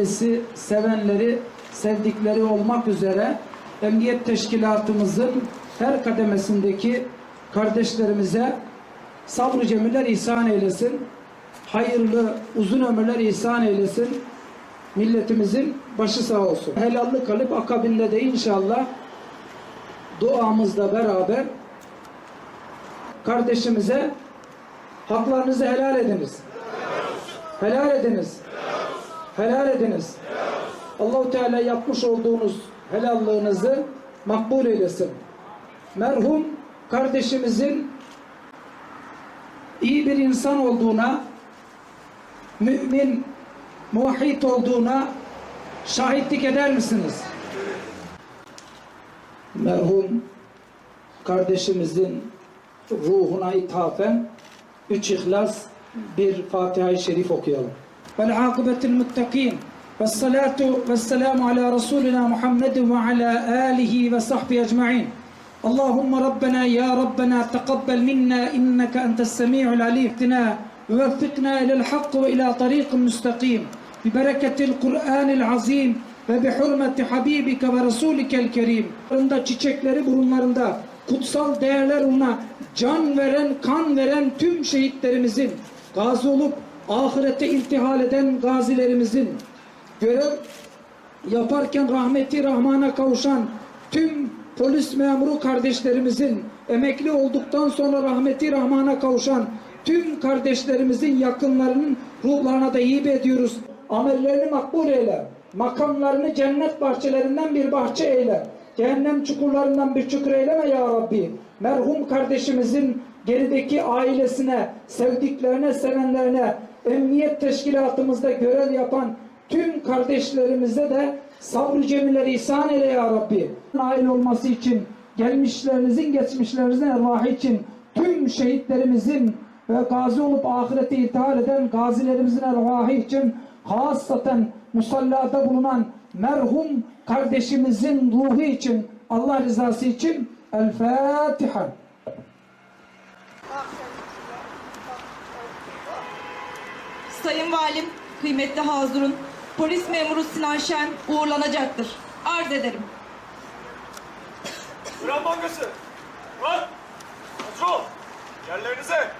Kendisi sevenleri, sevdikleri olmak üzere Emniyet Teşkilatımızın her kademesindeki kardeşlerimize sabrı cemiller ihsan eylesin. Hayırlı, uzun ömürler ihsan eylesin. Milletimizin başı sağ olsun. Helallı kalıp akabinde de inşallah duamızla beraber kardeşimize haklarınızı helal ediniz. Helal ediniz. Helal ediniz. Allahu Teala yapmış olduğunuz helallığınızı makbul eylesin. Merhum kardeşimizin iyi bir insan olduğuna, mümin, muvahhid olduğuna şahitlik eder misiniz? Merhum kardeşimizin ruhuna ithafen üç ihlas bir Fatiha-i Şerif okuyalım. Akibetul muttakin ve salatu ve selamu ala Resulina Muhammed ve ala alihi ve sahbihi ecma'in. Allahümme Rabbena ya Rabbena teqabbel minna inneke entes semi'ul alim. İhtina ve veffikna ilel hakk ve. Bi hurmeti Habibike ve çiçekleri burunlarında kutsal değerler uğruna can veren, kan veren tüm şehitlerimizin, gazi olup ahirete iltihal eden gazilerimizin, görev yaparken rahmeti Rahman'a kavuşan tüm polis memuru kardeşlerimizin, emekli olduktan sonra rahmeti Rahman'a kavuşan tüm kardeşlerimizin yakınlarının ruhlarına da hibe ediyoruz. Amellerini makbul eyle. Makamlarını cennet bahçelerinden bir bahçe eyle. Cehennem çukurlarından bir çukur eyleme ya Rabbi. Merhum kardeşimizin gerideki ailesine, sevdiklerine, sevenlerine, emniyet teşkilatımızda görev yapan tüm kardeşlerimize de sabrı cemileri ihsan eyle ya Rabbi. Nail olması için, gelmişlerinizin, geçmişlerinizin ervahı için, tüm şehitlerimizin ve gazi olup ahirete ithal eden gazilerimizin ervahı için hasaten musallada bulunan merhum kardeşimizin ruhu için Allah rızası için El Fatiha. Sayın Valim, kıymetli Hazırun, polis memuru Sinan Şen uğurlanacaktır. Arz ederim. Duran Bankası. Duran. Kontrol. Yerlerinize.